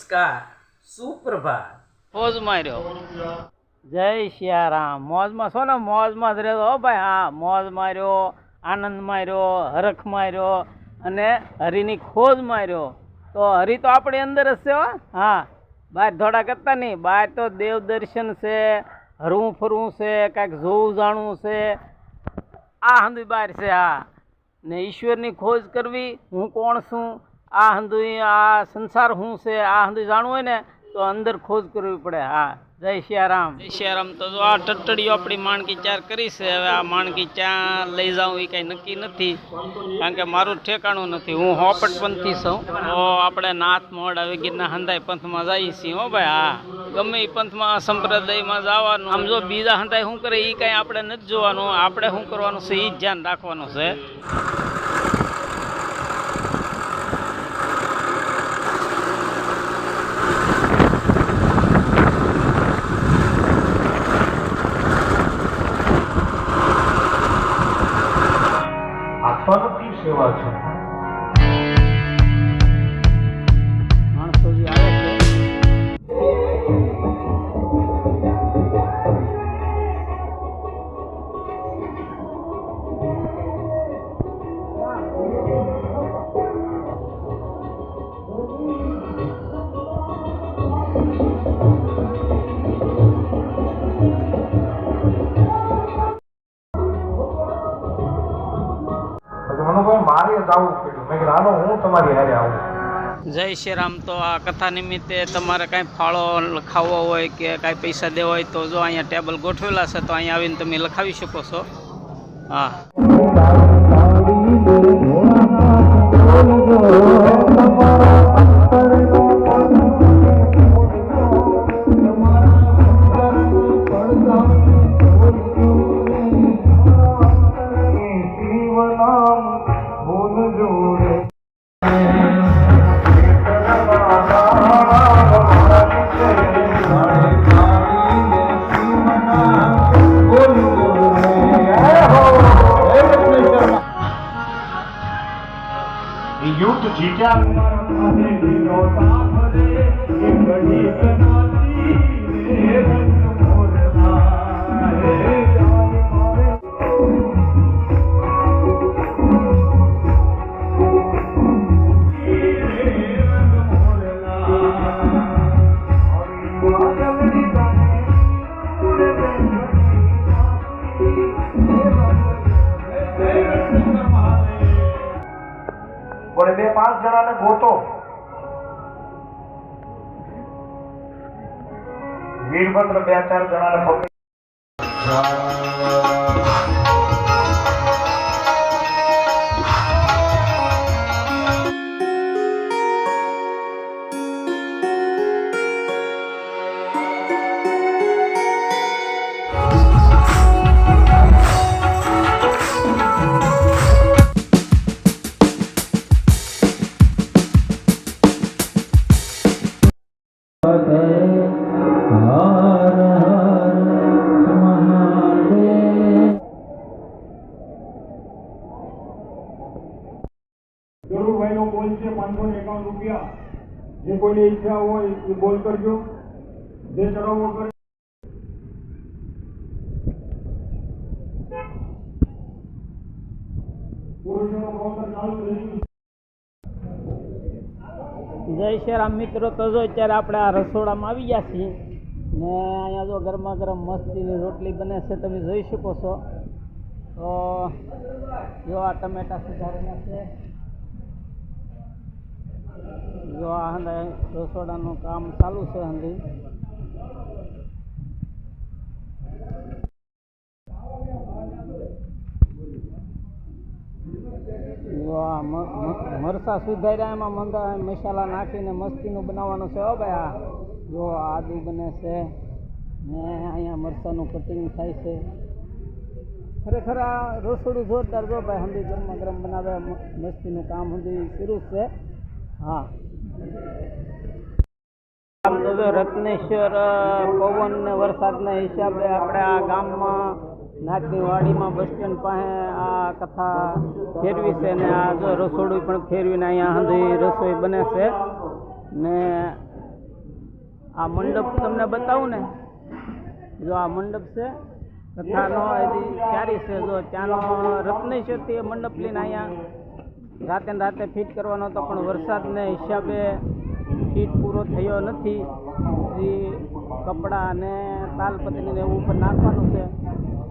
નમસ્કાર, સુપ્રભાત. પોઝ માર્યો. જય સિયારામ મોજમાં છો ને? મોજમાં જ રહેતો ભાઈ. હા, મોજ માર્યો, આનંદ માર્યો, હરખ માર્યો અને હરિની ખોજ માર્યો. તો હરિ તો આપણી અંદર જ છે હો. હા, બહાર ધોડા કરતા નહીં. બહાર તો દેવ દર્શન છે, હરવું ફરવું છે, કાંઈક જોવું જાણવું છે. આ હંધી બહાર છે, હા. ને ઈશ્વરની ખોજ કરવી હું કોણ છું? આ હંધુ આ સંસાર શું છે, આ હંધુ જાણવું હોય ને, તો અંદર ખોજ કરવી પડે. હા, જય સિયારામ જય સિયારામ તો જો આ ટટડીઓ આપણી માણકી ચાર કરી છે, હવે આ માણકી ચા લઈ જાઉં એ કાંઈ નક્કી નથી. કારણ કે મારું ઠેકાણું નથી. હું હોપટ પંથી છું. તો આપણે નાથ મોડ હવે ગીરના હંધાઈ પંથમાં જઈએ છીએ, હો ભાઈ, હા. ગમે એ પંથમાં સંપ્રદાયમાં જવાનું. આમ જો બીજા હંધાઈ શું કરે એ કાંઈ આપણે નથી જોવાનું. આપણે શું કરવાનું છે એ જ ધ્યાન રાખવાનું છે. સેવા છે. મનુભાઈ આવવું પડ્યું. મેં કીધું હાલો હું તમારી હારે આવું. જય શ્રી રામ. તો આ કથા નિમિત્તે તમારે કાંઈ ફાળો લખાવવો હોય કે કાંઈ પૈસા દેવા હોય તો જો અહીંયા ટેબલ ગોઠવેલા છે તો અહીંયા આવીને તમે લખાવી શકો છો. હા. જીત્યા બોલે બે પાંચ જણાને ગોતો. વીરભદ્ર બે ચાર જણાને પકડી. ગરુડભાઈનો બોલ છે પાંચસો ને એકાવન રૂપિયા. જે કોઈની ઈચ્છા હોય એ બોલ કરજો. જે ચડાવવો કરે. જય શ્રી રામ મિત્રો, તો જો અત્યારે આપણે આ રસોડામાં આવી ગયા છીએ ને અહીંયા જો ગરમા ગરમ મસ્તીની રોટલી બને છે, તમે જોઈ શકો છો. તો જો આ ટમેટા સુધારેલા છે. જો આ હંદા રસોડાનું કામ ચાલુ છે હંદી જો આ મ- મ- મરચાં સુધાર્યા એમાં મંદા મસાલા નાખીને મસ્તીનું બનાવવાનું છે હો ભાઈ આ. જો આદુ બને છે ને અહીંયા મરસાનું કટિંગ થાય છે. ખરેખર આ રસોડું જોરદાર જો ભાઈ હંદી ગરમા ગરમ બનાવે મસ્તીનું કામ હંદી શરૂ છે. હા. રત્નેશ્વર, પવન ને વરસાદના હિસાબે આપણે આ ગામમાં નાચની વાડીમાં બસ સ્ટેન્ડ પાસે આ કથા ફેરવી છે ને આ જો રસોડું પણ ફેરવીને અહીંયા સુધી રસોઈ બને છે. ને આ મંડપ તમને બતાવું ને. જો આ મંડપ છે, કથાનો હજી ક્યારે છે, જો ત્યાંનો રત્નેશ્વરથી મંડપ લઈને અહીંયા રાતે ને રાતે ફિટ કરવાનો હતો પણ વરસાદને હિસાબે ફિટ પૂરો થયો નથી. હજી કપડાં અને તાલપત્રીને એવું ઉપર નાખવાનું છે.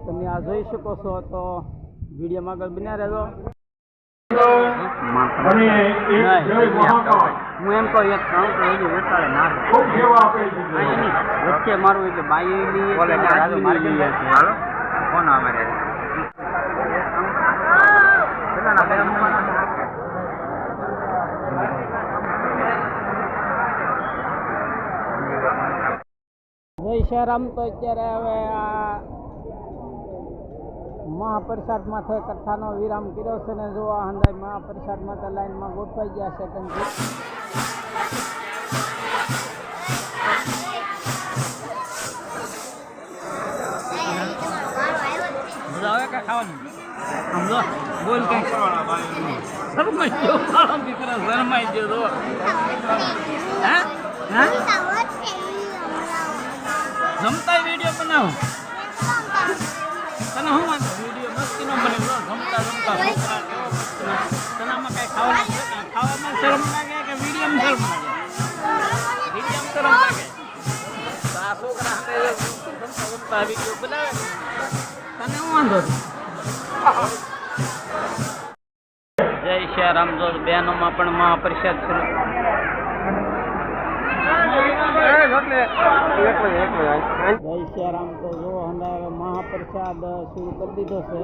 તમે આ જોઈ શકો છો તો વિડીયોમાં આગળ બન્યા રહેજો. હું એમ કહું એક કામ તો એની વેચાડે ના વચ્ચે મારું એટલે બાઈ ફોન આવે જય શ્યારામ તો અત્યારે હવે આ મહાપ્રસાદમાં થઈ કથાનો વિરામ કર્યો છે ને જો આ હંદાય મહાપ્રસાદમાં તો લાઈનમાં ગોઠવાઈ ગયા છે કેમ કે હવે કાંઈ ખાવાનું? સમજો બોલ કઈ. શરમાઈ ગયો મારો દીકરો શરમાઈ ગયો જો હા? હા? જમતા વીડિયો બનાવો. તને શું વાંધો? વીડિયો મસ્તીનો બને. ગમતા જમતા જમતા છોકરા કેવો મસ્તીનો. તને આમાં કાંઈ ખાવાનું છે ખાવામાં શરમ લાગે કે વિડીયોમાં શરમ લાગે? વિડીયોમાં શરમ લાગે? આ છોકરા જમતા જમતા વીડિયો બનાવે. તને શું વાંધો છે? જય શ્રી રામ જો બહેનોમાં પણ મહાપરિષદ શરૂ જય શ્રી રામ તો જો હમણાં મહાપ્રસાદ શરૂ કરી દીધો છે.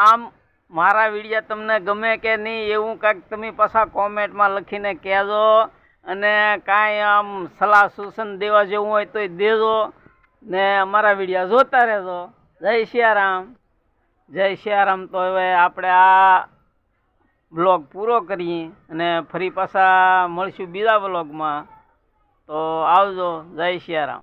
um મારા વિડીયા તમને ગમે કે નહીં, એવું કાંઈક તમે પાછા કોમેન્ટમાં લખીને કહેજો અને કાંઈ આમ સલાહ સૂચન દેવા જેવું હોય તોય દેજો ને અમારા વિડીયા જોતા રહેજો. જય સિયારામ. જય સિયારામ તો હવે આપણે આ બ્લોગ પૂરો કરીએ અને ફરી પાછા મળશું બીજા બ્લોગમાં. તો આવજો. જય સિયારામ.